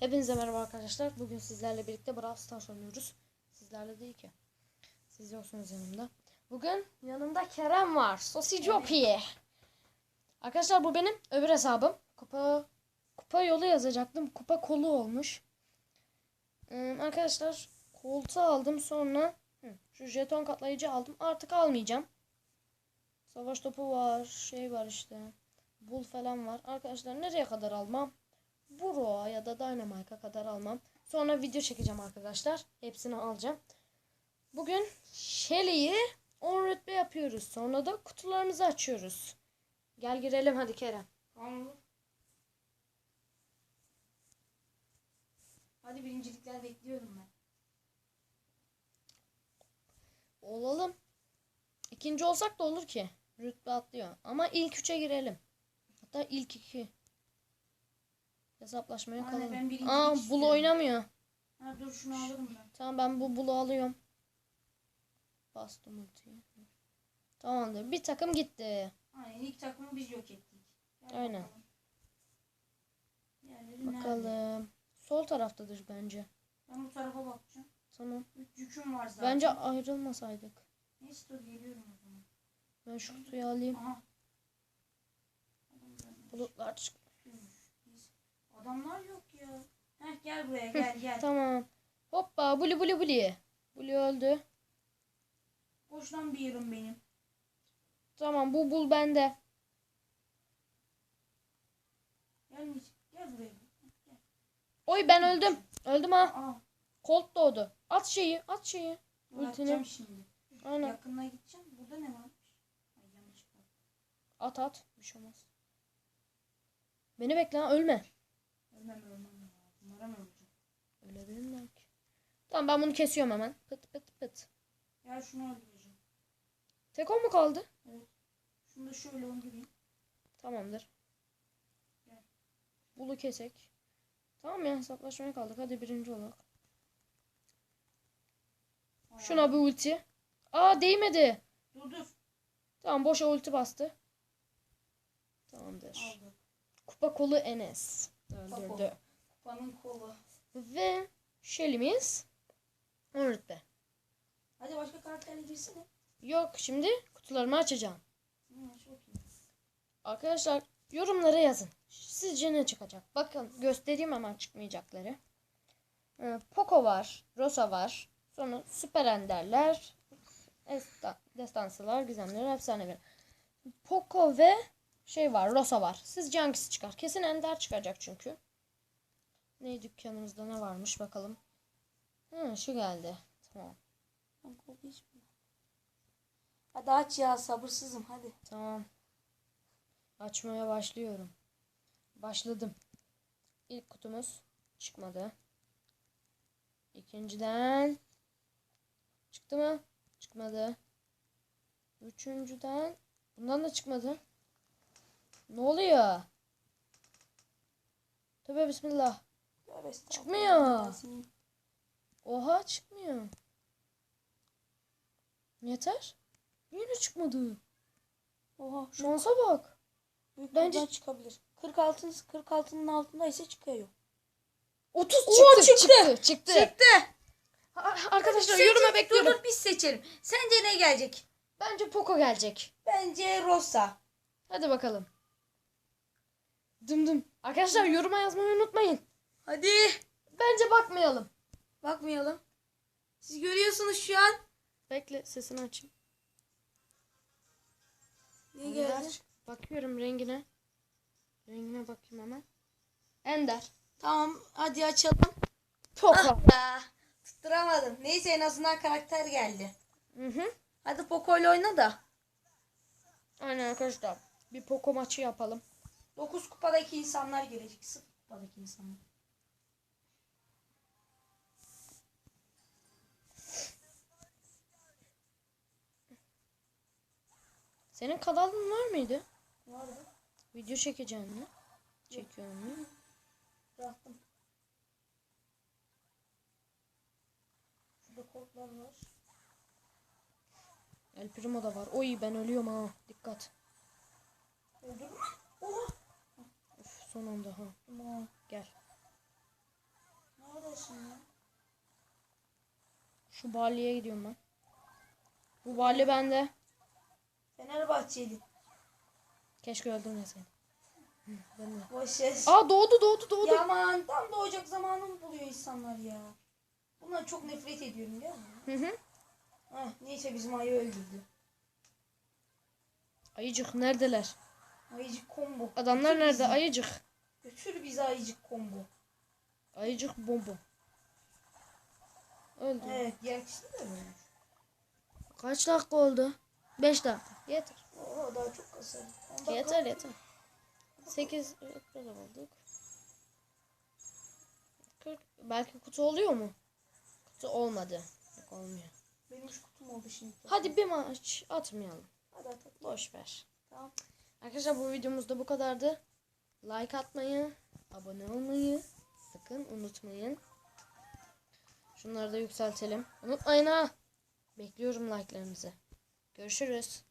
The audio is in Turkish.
Hepinize merhaba arkadaşlar. Bugün sizlerle birlikte Brawl Stars oynuyoruz. Sizlerle değil ki. Siz yoksunuz yanımda. Bugün yanımda Kerem var. Sosicopi. Arkadaşlar bu benim öbür hesabım. Kupa kupa yolu yazacaktım. Kupa kolu olmuş. Ee, arkadaşlar koltuğu aldım sonra hı, şu jeton katlayıcı aldım. Artık almayacağım. Savaş topu var. Şey var işte. Bul falan var. Arkadaşlar nereye kadar almam? Buro ya da Dynamite'a kadar almam. Sonra video çekeceğim arkadaşlar. Hepsini alacağım. Bugün Shelly'yi 10 rütbe yapıyoruz. Sonra da kutularımızı açıyoruz. Gel girelim hadi Kerem. Tamam. Hadi birincilikler bekliyorum ben. Olalım. İkinci olsak da olur ki. Rütbe atlıyor. Ama ilk üçe girelim. Hatta ilk iki. Hesaplaşmaya Anne, kalalım. ben Aa istiyorum. oynamıyor. Ha dur şunu alırım ben. Tamam ben bu bulu alıyorum. Bastım ultiyi. Tamamdır. Bir takım gitti. Aynen ilk takımı biz yok ettik. Gel Aynen. bakalım. Diğerleri nerede? Bakalım. Sol taraftadır bence. Ben bu tarafa bakacağım. Tamam. Üç yüküm var zaten. Bence ayrılmasaydık. Neyse dur geliyorum o zaman. Ben şu kutuyu alayım. Aha. Bulutlar çık. Adamlar yok ya. Heh gel buraya gel gel. Tamam. Hoppa buli buli buli. Buli öldü. Boştan bir yerim benim. Tamam bu bul bende. Gelmeyecek. Gel buraya. Gel. Oy ben öldüm. Öldüm ha. Aa. Colt doğdu. At şeyi at şeyi. Ultini. şimdi. Aynen. Yakınına gideceğim. Burada ne varmış? Ay yanlış. At at. Bir şey olmaz. Beni bekle ha ölme. Ölmem ölmem ya. Bunlara mı öleceğim? Ölebilirim belki. Tamam ben bunu kesiyorum hemen. Pıt pıt pıt. Gel şunu öldüreceğim. Tek o mu kaldı? Şunu da şöyle öldüreyim. Tamamdır. Gel. Bulu kesek. Tamam ya hesaplaşmaya kaldık. Hadi birinci olarak. Aa, Şuna bir ulti. Aa değmedi. Dur dur. Tamam boşa ulti bastı. Tamamdır. Aldı. Kupa kolu Enes. Öldürdü. Kupanın kolu. Ve Shelly'miz 10 rütbe. Hadi başka karakterle girsene. Yok şimdi kutularımı açacağım. Hı. Arkadaşlar yorumlara yazın. Sizce ne çıkacak? Bakın göstereyim hemen çıkmayacakları. Ee, Poco var. Rosa var. Sonra Süper Enderler. Esta- Destansılar, Gizemler, Efsanevi. Poco ve şey var. Rosa var. Sizce hangisi çıkar? Kesin Ender çıkacak çünkü. Ne dükkanımızda ne varmış bakalım. Hı, şu geldi. Tamam. Hadi aç ya sabırsızım hadi. Tamam. Açmaya başlıyorum. Başladım. İlk kutumuz çıkmadı. İkinciden çıktı mı? Çıkmadı. Üçüncüden bundan da çıkmadı. Ne oluyor? Tövbe bismillah. Tövbe Çıkmıyor. Oha çıkmıyor. Yeter. Yine çıkmadı. Oha Şansa bak. büyük Bence- çıkabilir. 46 46'nın altında ise çıkıyor. 30 Oo, çıktı. çıktı. Çıktı. Çıktı. Çıktı. Arkadaşlar yoruma bekliyorum. Dur dur biz seçelim. Sence ne gelecek? Bence Poco gelecek. Bence Rosa. Hadi bakalım. Dım dım. Arkadaşlar yoruma yazmayı unutmayın. Hadi. Bence bakmayalım. Bakmayalım. Siz görüyorsunuz şu an. Bekle sesini açayım. Ne Ender. geldi? Bakıyorum rengine. Rengine bakayım hemen. Ender. Tamam hadi açalım. Poco. Ya, tutturamadım. Neyse en azından karakter geldi. Hı hı. Hadi Poco ile oyna da. Aynen arkadaşlar. Bir Poco maçı yapalım. 9 kupadaki insanlar gelecek. 0 kupadaki insanlar. Senin kanalın var mıydı? Oldu? Video çekeceğin mi? Çekiyorum mu? Bıraktım. Şurada kodlar var. El Primo da var. Oy ben ölüyorum ha. Dikkat. Öldürme. Oha. Son anda ha. Tamam. Gel. olsun ya. Şu Bali'ye gidiyorum ben. Bu Bali bende. Fenerbahçeli. Keşke öldürmeseydim. Hı, Ben de. Boş ver. Aa doğdu doğdu doğdu. Ya aman tam doğacak zamanı buluyor insanlar ya. Bundan çok nefret ediyorum ya. Hı hı. Heh, neyse bizim ayı öldürdü. Ayıcık neredeler? Ayıcık combo. Adamlar nerede? Ayıcık. Götür bizi ayıcık combo. Ayıcık bombo. Öldü. Evet diğer kişi de ölmüş. Kaç dakika oldu? 5 dakika. Yeter. Oo daha çok dakika. Yeter yeter. 8 kadar olduk. 40 belki kutu oluyor mu? Kutu olmadı. Yok olmuyor. Benim şu kutum oldu şimdi. Hadi bir maç atmayalım. Hadi at at. Boş ver. Tamam. Arkadaşlar bu videomuz da bu kadardı. Like atmayı, abone olmayı sakın unutmayın. Şunları da yükseltelim. Unutmayın ha. Bekliyorum like'larınızı. Görüşürüz.